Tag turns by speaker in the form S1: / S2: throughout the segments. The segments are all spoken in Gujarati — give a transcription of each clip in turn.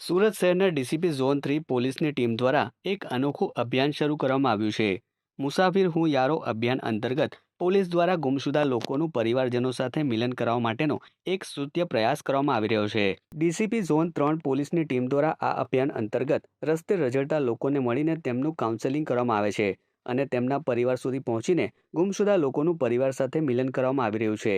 S1: સુરત શહેરના ડીસીપી ઝોન થ્રી પોલીસની ટીમ દ્વારા એક અનોખું અભિયાન શરૂ કરવામાં આવ્યું છે. મુસાફિર હું યારો અભિયાન અંતર્ગત પોલીસ દ્વારા ગુમશુદા લોકોનું પરિવારજનો સાથે મિલન કરાવવા માટેનો એક સ્તુત્ય પ્રયાસ કરવામાં આવી રહ્યો છે. ડીસીપી ઝોન ત્રણ પોલીસની ટીમ દ્વારા આ અભિયાન અંતર્ગત રસ્તે રઝળતા લોકોને મળીને તેમનું કાઉન્સેલિંગ કરવામાં આવે છે. અને તેમના પરિવાર સુધી પહોંચીને ગુમશુદા લોકોનું પરિવાર સાથે મિલન કરવામાં આવી રહ્યું છે.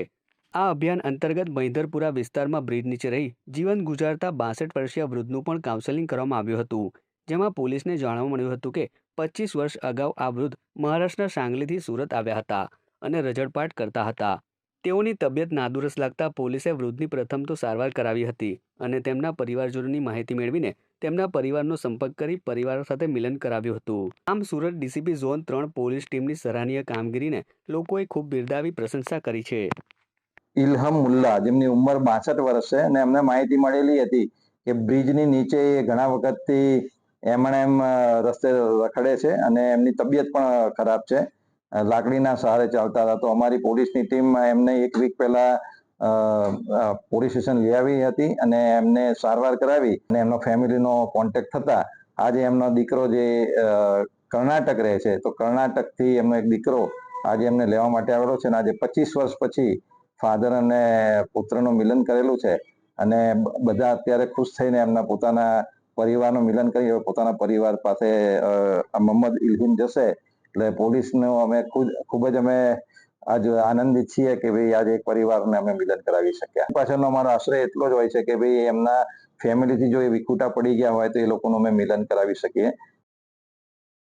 S1: આ અભિયાન અંતર્ગત મહિધરપુરા વિસ્તારમાં બ્રિજ નીચે રહી જીવન ગુજારતા બાસઠ વર્ષીય વૃદ્ધનું પણ કાઉન્સેલિંગ કરવામાં આવ્યું હતું, જેમાં પોલીસને જાણવા મળ્યું હતું કે પચીસ વર્ષ અગાઉ આ વૃદ્ધ મહારાષ્ટ્રના સાંગલીથી સુરત આવ્યા હતા અને રજળપાટ કરતા હતા. તેઓની તબિયત નાદુરસ્ત લાગતા પોલીસે વૃદ્ધની પ્રથમ તો સારવાર કરાવી હતી અને તેમના પરિવારજનોની માહિતી મેળવીને તેમના પરિવારનો સંપર્ક કરી પરિવાર સાથે મિલન કરાવ્યું હતું. આમ સુરત ડીસીપી ઝોન ત્રણ પોલીસ ટીમની સરાહનીય કામગીરીને લોકોએ ખૂબ બિરદાવી પ્રશંસા કરી છે.
S2: ઇલહમ મુલ્લા, જેમની ઉંમર બાસઠ વર્ષ છે અને એમને માહિતી મળેલી હતી કે બ્રિજની નીચે ઘણા વખતથી એમણે એમ રસ્તે રખડે છે અને એમની તબિયત પણ ખરાબ છે. લાકડીના સહારે ચાલતા હતા. તો અમારી પોલીસની ટીમ એમને એક વીક પહેલા પોલીસ સ્ટેશન લઈ આવી હતી અને એમને સારવાર કરાવી અને એમનો ફેમિલીનો કોન્ટેક્ટ થતા આજે એમનો દીકરો જે કર્ણાટક રહે છે. તો કર્ણાટકથી એમનો એક દીકરો આજે એમને લેવા માટે આવેલો છે અને આજે પચીસ વર્ષ પછી ફાધર અને પુત્રનું મિલન કરેલું છે અને બધા અત્યારે ખુશ થઈને એમના પોતાના પરિવારનું મિલન કરી હવે પોતાના પરિવાર પાસે મોહમ્મદ ઇલ્હીમ જશે. એટલે પોલીસનું અમે ખુદ, ખૂબ જ અમે આજ આનંદિત છીએ કે ભાઈ આજે એક પરિવારને અમે મિલન કરાવી શક્યા. પાછળનો અમારો આશ્રય એટલો જ હોય છે કે ભાઈ એમના ફેમિલીથી જો એ વિખૂટા પડી ગયા હોય તો એ લોકોનું અમે મિલન કરાવી શકીએ.